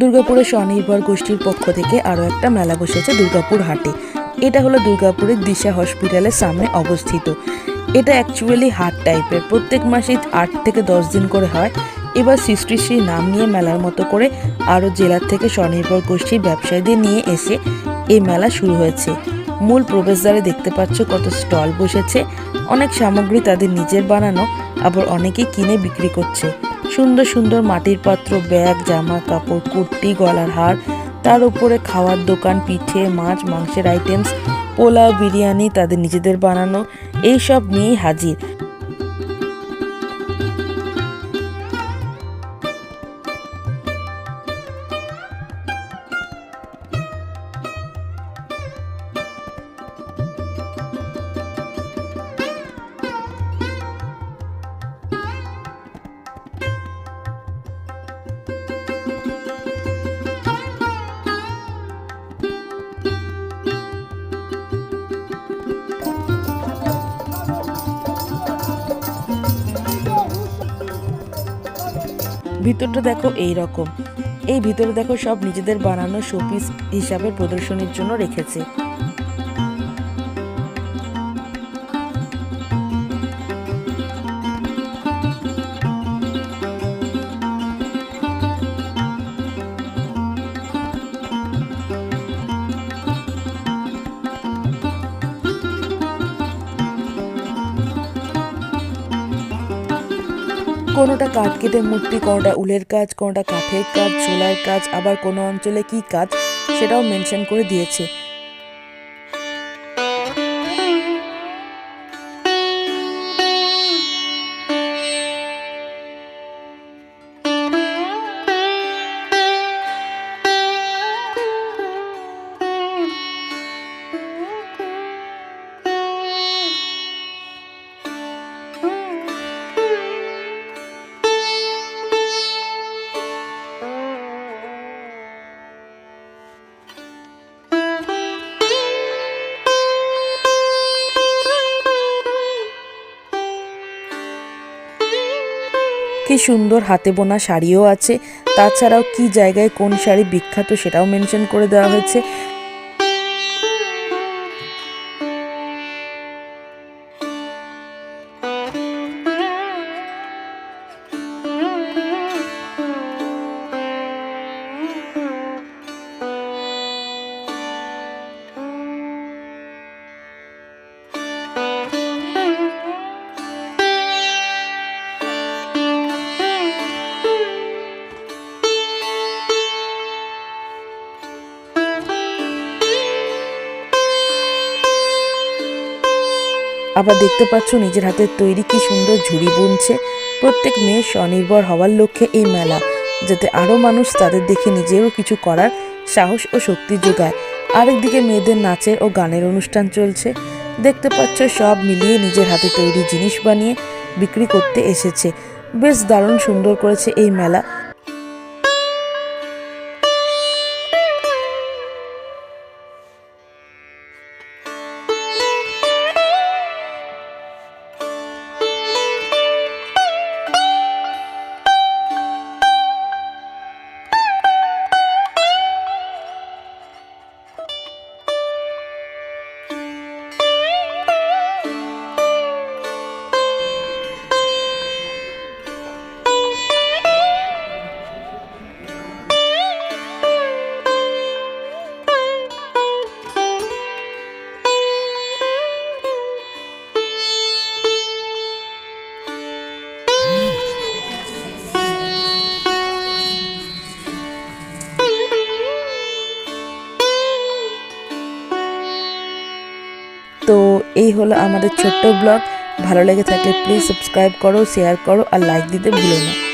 দুর্গাপুরের স্বনির্ভর গোষ্ঠীর পক্ষ থেকে আরও একটা মেলা বসেছে দুর্গাপুর হাটে। এটা হলো দুর্গাপুরের দিশা হসপিটালের সামনে অবস্থিত। এটা অ্যাকচুয়ালি হাট টাইপের প্রত্যেক মাসে আট থেকে দশ দিন করে হয়। এবার সৃষ্টি শ্রী নাম নিয়ে মেলার মতো করে আরও জেলার থেকে স্বনির্ভর গোষ্ঠীর ব্যবসায়ীদের নিয়ে এসে এই মেলা শুরু হয়েছে। মূল প্রবেশদ্বারে দেখতে পাচ্ছ কত স্টল বসেছে। অনেক সামগ্রী তাদের নিজের বানানো, আবার অনেকেই কিনে বিক্রি করছে। সুন্দর সুন্দর মাটির পাত্র, ব্যাগ, জামা, কাপড়, কুর্তি, গলার হার, তার উপরে খাওয়ার দোকান, পিঠে, মাছ, মাংসের আইটেমস পোলাও, বিরিয়ানি, তাদের নিজেদের বানানো, এইসব নিয়েই হাজির। ভিতরটা দেখো এই রকম এই ভিতরে দেখো সব নিজেদের বানানো শোপিস হিসাবে প্রদর্শনীর জন্য রেখেছে। কোনোটা কাঠ কেটে মূর্তি, কোনোটা উলের কাজ, কোনোটা কাঠের কাজ, চুলার কাজ, আবার কোনো অঞ্চলে কি কাজ, সেটাও মেনশন করে দিয়েছে। কি সুন্দর হাতে বোনা শাড়িও আছে। তাছাড়াও কি জায়গায় কোন শাড়ি বিখ্যাত সেটাও মেনশন করে দেওয়া হয়েছে। আবার দেখতে পাচ্ছ নিজের হাতের তৈরি কি সুন্দর ঝুড়ি বুনছে। প্রত্যেক মেয়ে স্বনির্ভর হওয়ার লক্ষ্যে এই মেলা, যাতে আরও মানুষ তাদের দেখে নিজেও কিছু করার সাহস ও শক্তি যোগায়। আরেকদিকে মেয়েদের নাচের ও গানের অনুষ্ঠান চলছে। দেখতে পাচ্ছ সব মিলিয়ে নিজের হাতে তৈরি জিনিস বানিয়ে বিক্রি করতে এসেছে। বেশ দারুণ সুন্দর করেছে এই মেলা। তো এই হলো আমাদের ছোট্ট ব্লগ। ভালো লেগে থাকলে প্লিজ সাবস্ক্রাইব করো শেয়ার করো আর লাইক দিতে ভুলো না।